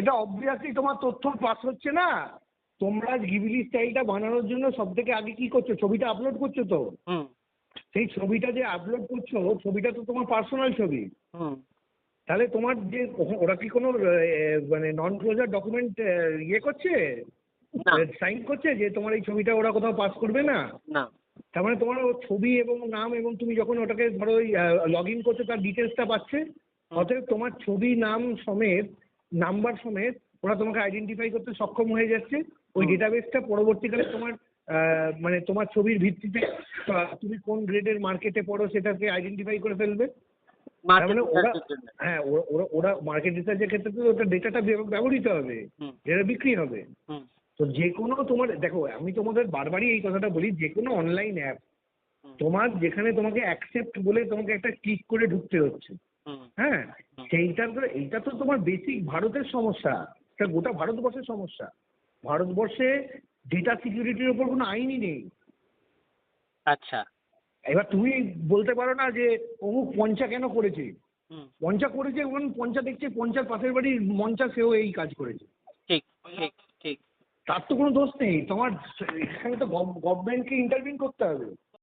এটা অবভিয়াসলি তোমার তথ্য পাস হচ্ছে না। তোমরা গিবিলি স্টাইলটা বানানোর জন্য সব থেকে আগে কি করছ? ছবিটা আপলোড করছ তো? সেই ছবিটা যে আপলোড করছ ছবিটা তো তোমার পার্সোনাল ছবি। তাহলে তোমার যে ওরা কি কোনো মানে নন ক্লোজার ডকুমেন্ট ইয়ে করছে? সাইন করছে যে তোমার এই ছবিটা ওরা কোথাও পাস করবে না? না। তার মানে তোমার ছবি এবং নাম এবং তুমি যখন ওটাকে ধরো ওই লগ ইন করছ তার ডিটেলসটা পাচ্ছে। অতএব তোমার ছবি নাম সমেত নাম্বার সমেত ওরা তোমাকে আইডেন্টিফাই করতে সক্ষম হয়ে যাচ্ছে। ওই। ডেটাবেসটা পরবর্তীকালে তোমার মানে তোমার ছবির ভিত্তিতে তুমি কোন গ্রেডের মার্কেটে পড়ো সেটাকে আইডেন্টিফাই করে ফেলবে। মানে ওরা হ্যাঁ ওরা ওরা- মার্কেট রিসার্চের ক্ষেত্রে তো ওটা ডেটাটা ব্যবহৃত হবে। যেটা বিক্রি হবে। তো যে কোনো তোমার দেখো আমি তোমাদের বারবারই এই কথাটা বলি যে কোনো অনলাইন অ্যাপ তোমার যেখানে তোমাকে অ্যাকসেপ্ট বলে তোমাকে একটা ক্লিক করে ঢুকতে হচ্ছে। হ্যাঁ। সেইটা তো এইটা তো তোমার বেসিক ভারতের সমস্যা। এটা গোটা ভারতবর্ষের সমস্যা। ভারতবর্ষে ডেটা সিকিউরিটির ওপর কোনো আইনই নেই। আচ্ছা। এবার তুমি বলতে পারো না যে অমুক পঞ্চা কেন করেছে? পঞ্চা করেছে এবং পঞ্চা দেখছে পঞ্চার পাশের বাড়ির মঞ্চা সেও এই কাজ করেছে। ঠিক ঠিক ঠিক। তার তো কোনো দোষ নেই। তোমার এখানে তো গভর্নমেন্টকে ইন্টারভিউ করতে হবে।